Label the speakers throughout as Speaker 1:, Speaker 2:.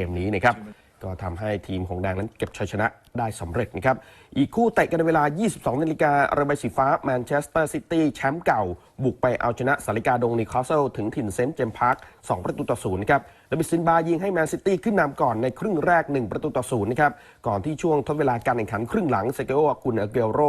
Speaker 1: เกมนี้นะครับก็ทำให้ทีมของแดงนั้นเก็บชัยชนะได้สำเร็จนะครับ อีกคู่เตะกันในเวลา 22 นาฬิการะบายสีฟ้าแมนเชสเตอร์ซิตี้แชมป์เก่า บุกไปเอาชนะสาริกาดงนิคาสเซิลถึงถิ่นเซนต์เจมพาร์ค2ประตูต่อศูนย์นะครับดบิดซินบายิงให้แมนซิตี้ขึ้นนำก่อนในครึ่งแรก 1 ประตูต่อศูนย์นะครับ ก่อนที่ช่วงทดเวลาการแข่งขันครึ่งหลังเซเกโออากุนเอเกโร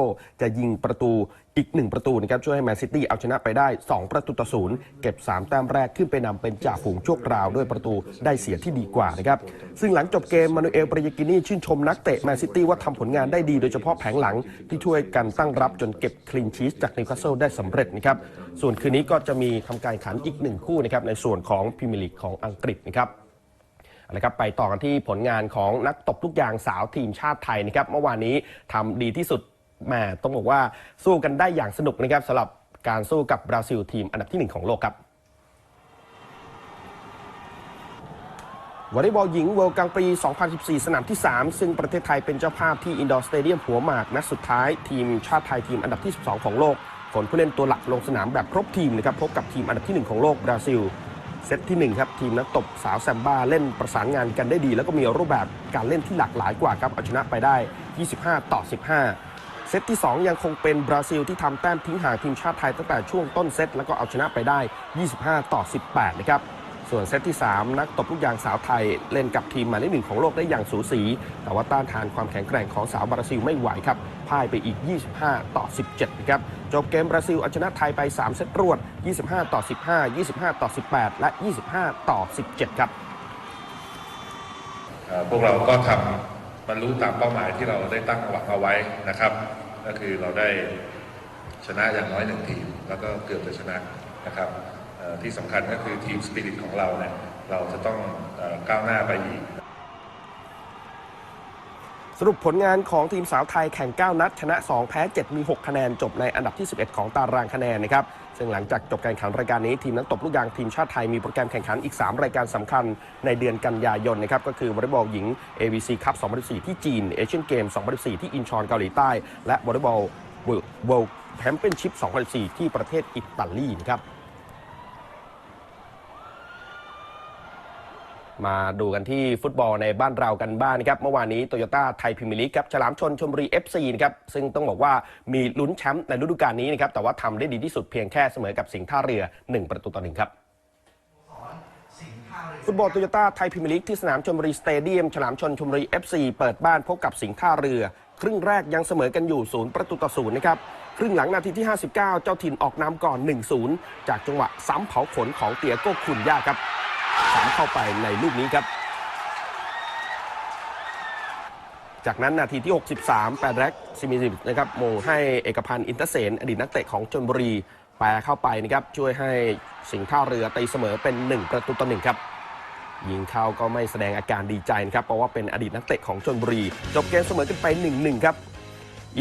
Speaker 1: จะยิงประตูอีก 1 ประตูนะครับช่วยให้แมนซิตี้เอาชนะไปได้ 2 ประตูต่อศูนย์เก็บ 3 แต้มแรกขึ้นไปนำเป็นจ่าฝูงชั่วคราวด้วยประตูได้เสียที่ดีกว่านะครับ ซึ่งหลังจบเกมมานูเอลปริยกินีชื่นชมนักเตะแมนซิตี้ว่าทำผลงานได้ดีโดยเฉพาะแผงหลังที่ช่วยกันตั้งรับจนเก็บคลีนชีสจากนิวคาสเซิลได้สำเร็จนะครับส่วนคืนนี้ก็จะมีทำการขันอีกหนึ่งคู่นะครับในส่วนของพรีเมียร์ลีกของอังกฤษนะครับอาละครับไปต่อกันที่ผลงานของนักตบลูกยางสาวทีมชาติไทยนะครับเมื่อวานนี้ทำดีที่สุดแหม่ต้องบอกว่าสู้กันได้อย่างสนุกนะครับสำหรับการสู้กับบราซิลทีมอันดับที่หนึ่งของโลกครับวอลเลย์บอลหญิงเวิลด์กลางปี 2014 สนามที่ 3 ซึ่งประเทศไทยเป็นเจ้าภาพที่อินดอร์สเตเดียมหัวหมากนัดสุดท้ายทีมชาติไทยทีมอันดับที่ 12 ของโลก ขนผู้เล่นตัวหลักลงสนามแบบครบทีมนะครับพบกับทีมอันดับที่ 1 ของโลกบราซิล เซตที่1ครับทีมนักตบสาวแซมบ้าเล่นประสานงานกันได้ดี แล้วก็มีรูปแบบการเล่นที่หลากหลายกว่าครับเอาชนะไปได้ 25 ต่อ 15 เซตที่ 2 ยังคงเป็นบราซิลที่ทำแต้มทิ้งห่างทีมชาติไทยตั้งแต่ช่วงต้นเซตแล้วก็เอาชนะไปได้ 25 ต่อ 18 นะครับ ส่วนเซตที่ 3 นักตบลูกยางสาวไทย เล่นกับทีมหมายเลขหนึ่งของโลกได้อย่างสูสี แต่ว่าต้านทานความแข็งแกร่งของสาวบราซิลไม่ไหวครับพ่ายไปอีก 25 ต่อ 17นะครับจบเกมบราซิลเอาชนะไทยไป 3 เซตรวด 25 ต่อ 15 25 ต่อ 18 และ 25 ต่อ 17 ครับ
Speaker 2: พวกเราก็ทำบรรลุตามเป้าหมายที่เราได้ตั้งหวังเอาไว้นะครับ ก็คือเราได้ชนะอย่างน้อยหนึ่งทีม แล้วก็เกือบจะชนะนะครับ ที่สำคัญก็คือทีมสปิริตของเราเนี่ยเราจะต้องอก้าวหน้าไปอีก
Speaker 1: สรุปผลงานของทีมสาวไทยแข่ง 9 นัด ชนะ 2 แพ้ 7 มี 6 คะแนน จบในอันดับที่ 11 ของตารางคะแนนนะครับ ซึ่งหลังจากจบการแข่งขันรายการนี้ ทีมนักตบลูกยางทีมชาติไทยมีโปรแกรมแข่งขันอีก 3 รายการสำคัญในเดือนกันยายนนะครับ ก็คือวอลเลย์บอลหญิง AVC คัพ2014 ที่จีน เอเชียนเกม 2014 ที่อินชอนเกาหลีใต้ และวอลเลย์บอลเวิลด์แชมเปี้ยนชิพ2014 ที่ประเทศอิตาลีนะครับ มาดูกันที่ฟุตบอลในบ้านเรากันบ้างนะครับ เมื่อวานนี้โตโยต้าไทยพรีเมียร์ลีกครับฉลามชนชมบุรี FC นะครับซึ่งต้องบอกว่ามีลุ้นแชมป์ในฤดูกาลนี้นะครับแต่ว่าทำได้ดีที่สุดเพียงแค่เสมอกับสิงห์ท่าเรือ 1 ประตูต่อหนึ่งครับฟุตบอลโตโยต้าไทยพรีเมียร์ลีกที่สนามชลบุรีสเตเดียมฉลามชนชลบุรี FC เปิดบ้านพบกับสิงห์ท่าเรือ ครึ่งแรกยังเสมอกันอยู่ศูนย์ประตูต่อศูนย์นะครับครึ่งหลังนาทีที่ 59 เจ้าถิ่นออกนำก่อน 1-0 จากจังหวะซ้ำเผาขนของเตียโก้คุนย่าครับ สามเข้าไปในลูกนี้ครับ จากนั้นนาทีที่ 63 แปดแร็กซิมิซิมนะครับโมงให้เอกพันธ์อินเตอร์เซน อดีตนักเตะของชนบุรีแปรเข้าไปนะครับ ช่วยให้สิงห์ท่าเรือตีเสมอเป็น 1 ประตูต่อหนึ่งครับยิงเข้าก็ไม่แสดงอาการดีใจนะครับ เพราะว่าเป็นอดีตนักเตะของชนบุรี จบเกมเสมอกันไป 1-1 ครับ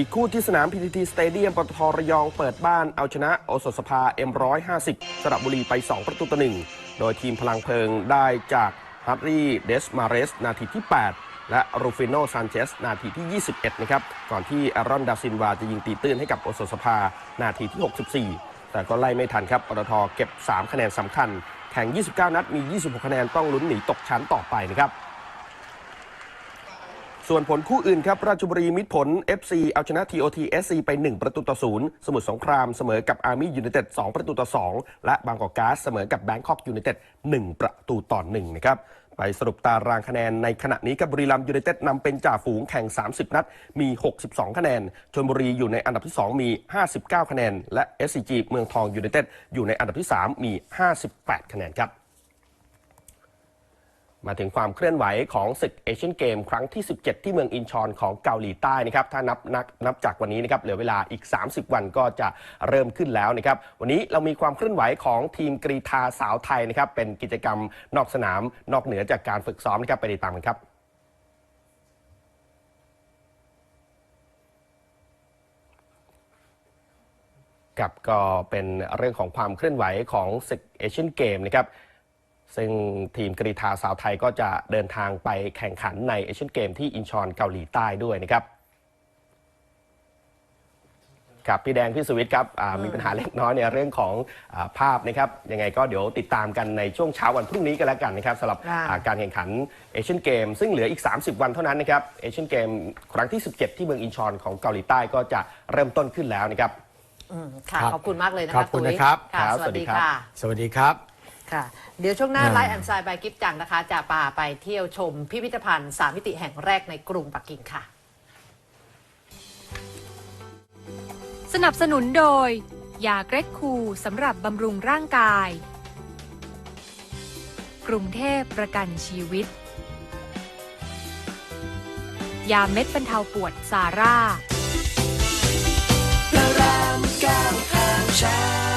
Speaker 1: อีกคู่ที่สนาม PTT Stadium ปตทระยองเปิดบ้านเอาชนะโอสถสภา M150 สระบุรีไป 2 ประตูต่อหนึ่งโดยทีมพลังเพลิงได้จากฮัตรี่เดสมาเรส นาทีที่ 8 และรูฟิโนซานเชส นาทีที่ 21 นะครับ ก่อนที่อารอนดาซินวาจะยิงตีตื้นให้กับโอสถสภา นาทีที่ 64 แต่ก็ไล่ไม่ทันครับปตทเก็บ 3 คะแนนสำคัญ แข่ง 29 นัดมี 26 คะแนนต้องลุ้นหนีตกชั้นต่อไปนะครับ ส่วนผลคู่อื่นครับ ราชบุรีมิตรผล FC เอาชนะ TOT SC ไป 1 ประตูต่อศูนย์สมุทรสงครามเสมอกับอาร์มี่ยูไนเต็ด2ประตูต่อ 2 และบางกอกก๊าซเสมอกับแบงคอกยูไนเต็ด1ประตูต่อ1นะครับไปสรุปตารางคะแนนในขณะนี้ครับบุรีรัมย์ยูไนเต็ดนำเป็นจ่าฝูงแข่ง 30 นัด มี 62 คะแนนชลบุรีอยู่ในอันดับที่ 2 มี 59 คะแนน และ SCG เมืองทองยูไนเต็ดอยู่ในอันดับที่ 3 มี 58 คะแนนครับ มาถึงความเคลื่อนไหวของศึกเอเชียนเกม ครั้งที่ 17 ที่เมืองอินชอนของเกาหลีใต้นะครับ ถ้านับนับนับจากวันนี้นะครับเหลือเวลาอีก 30 วันก็จะเริ่มขึ้นแล้วนะครับ วันนี้เรามีความเคลื่อนไหวของทีมกรีธาสาวไทยนะครับ เป็นกิจกรรมนอกสนามนอกเหนือจากการฝึกซ้อมนะครับไปติดตามกันครับกับก็เป็นเรื่องของความเคลื่อนไหวของศึกเอเชียนเกมนะครับ ซึ่งทีมกรีธาสาวไทยก็จะเดินทางไปแข่งขันในเอเชียนเกมที่อินชอนเกาหลีใต้ด้วยนะครับครับพี่แดงพี่สวิทย์ครับอ่ามีปัญหาเล็กน้อยในเรื่องของอาภาพนะครับยังไงก็เดี๋ยวติดตามกันในช่วงเช้าวันพรุ่งนี้กันแล้วกันนะครับสำหรับ
Speaker 3: ค่ะ
Speaker 1: อ่าการแข่งขันเอเชียนเกมซึ่งเหลืออีก 30 วันเท่านั้นนะครับเอเชียนเกมครั้งที่ 17 ที่เมืองอินชอนของเกาหลีใต้ก็จะเริ่มต้นขึ้นแล้วนะครับ
Speaker 3: อืมค่ะ
Speaker 4: ครับ
Speaker 3: ขอบคุณมากเลยนะ
Speaker 4: ข
Speaker 3: คะ
Speaker 4: อบคุณ
Speaker 3: ตุ๋ย
Speaker 4: นะครับ
Speaker 3: ค่ะ
Speaker 1: ครับ
Speaker 3: สวัสดี
Speaker 1: สวัสดีครับ
Speaker 3: ค่ะ
Speaker 4: สวัสดีครับ
Speaker 3: ค่ะ เดี๋ยวช่วงหน้า
Speaker 4: อ่า
Speaker 3: ไลฟ์แอนด์ไซด์บายกิฟจังนะคะ จะพาไปเที่ยวชมพิพิธภัณฑ์สามมิติแห่งแรกในกรุงปักกิ่งค่ะ
Speaker 5: สนับสนุนโดย ยาเกรกคูสำหรับบำรุงร่างกาย กรุงเทพประกันชีวิต ยาเม็ดบรรเทาปวดซาร่า
Speaker 6: พระรามเก้าทางช้าง